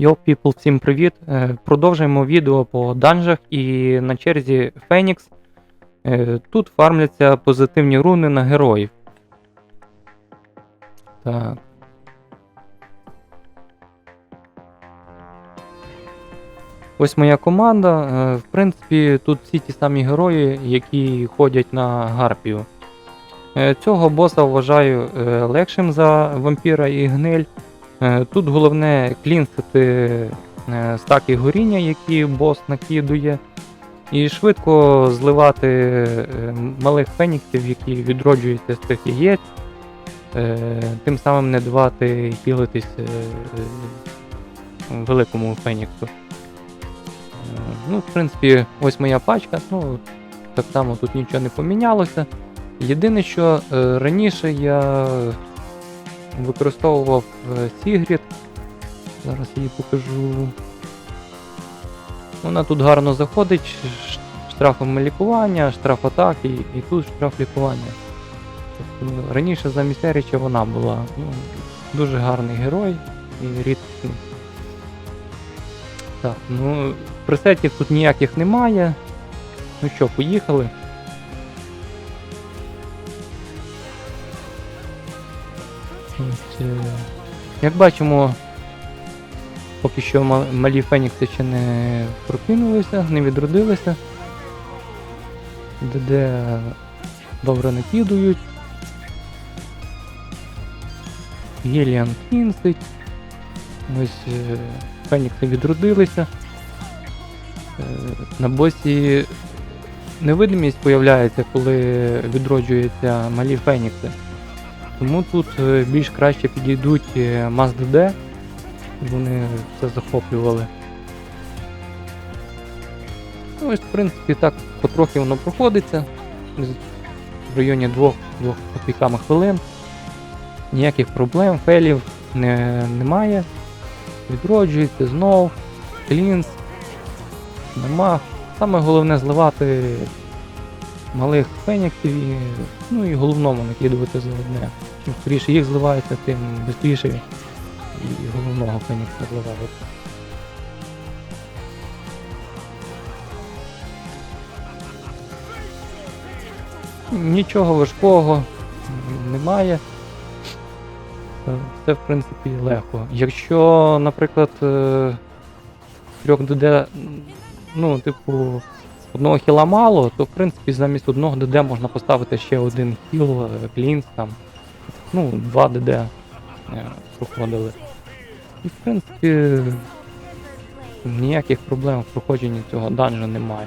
Йо, people, всім привіт! Е, Продовжуємо відео по данжах і на черзі Фенікс. Е, Тут фармляться позитивні руни на героїв. Так. Ось моя команда. Е, В принципі, тут всі ті самі герої, які ходять на Гарпію. Цього боса вважаю легшим за вампіра і гниль. Е, Тут головне клінсити е, стаки горіння, які бос накидує, і швидко зливати е, малих феніксів, які відроджуються з цих яєць, тим самим не давати хілитись е, е, великому феніксу. Ну, в принципі, ось моя пачка. Ну, так само тут нічого не помінялося. Єдине, що раніше я використовував е, Сігрід. Зараз її покажу. Вона тут гарно заходить, штрафом лікування, штраф атаки і тут штраф лікування. Тобто, ну, раніше замість Еріча вона була. Ну, дуже гарний герой і рідкісний. Так, ну, пресетів тут ніяких немає. Ну що, поїхали. Як бачимо, поки що малі фенікси ще не прокинулися, не відродилися. ДД добре накидують. Геліан кінсить. Ось е, фенікси відродилися. Е, На босі невидимість появляється, коли відроджуються малі фенікси. Тому тут е, більш краще підійдуть е, Маз ДД. Вони це захоплювали. Ну, ось, в принципі, так потрохи воно проходиться. В районі 2 двох копійками хвилин. Ніяких проблем, фейлів не, немає. Відроджується знов, клінс, нема. Саме головне зливати малих феніксів і, ну і головному накидувати за одне. Чим скоріше їх зливається, тим швидше і головного фенікса зливається. Нічого важкого немає. Це, в принципі, легко. Якщо, наприклад, е, трьох ДД, ну, типу, одного хіла мало, то в принципі замість одного ДД можна поставити ще один хіл, е, клінс там. Ну, два ДД е, проходили. І в принципі ніяких проблем в проходженні цього данжа немає.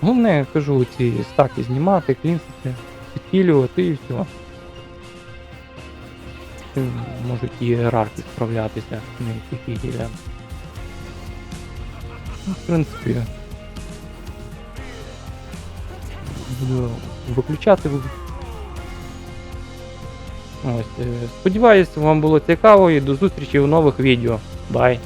Головне, я кажу, ці стаки знімати, клінсити, підхилювати і все. Можуть і ієрархи справлятися, тільки гілям. Ну, в принципі, буду виключати. Ось, е, сподіваюсь, вам було цікаво і до зустрічі в нових відео. Бай!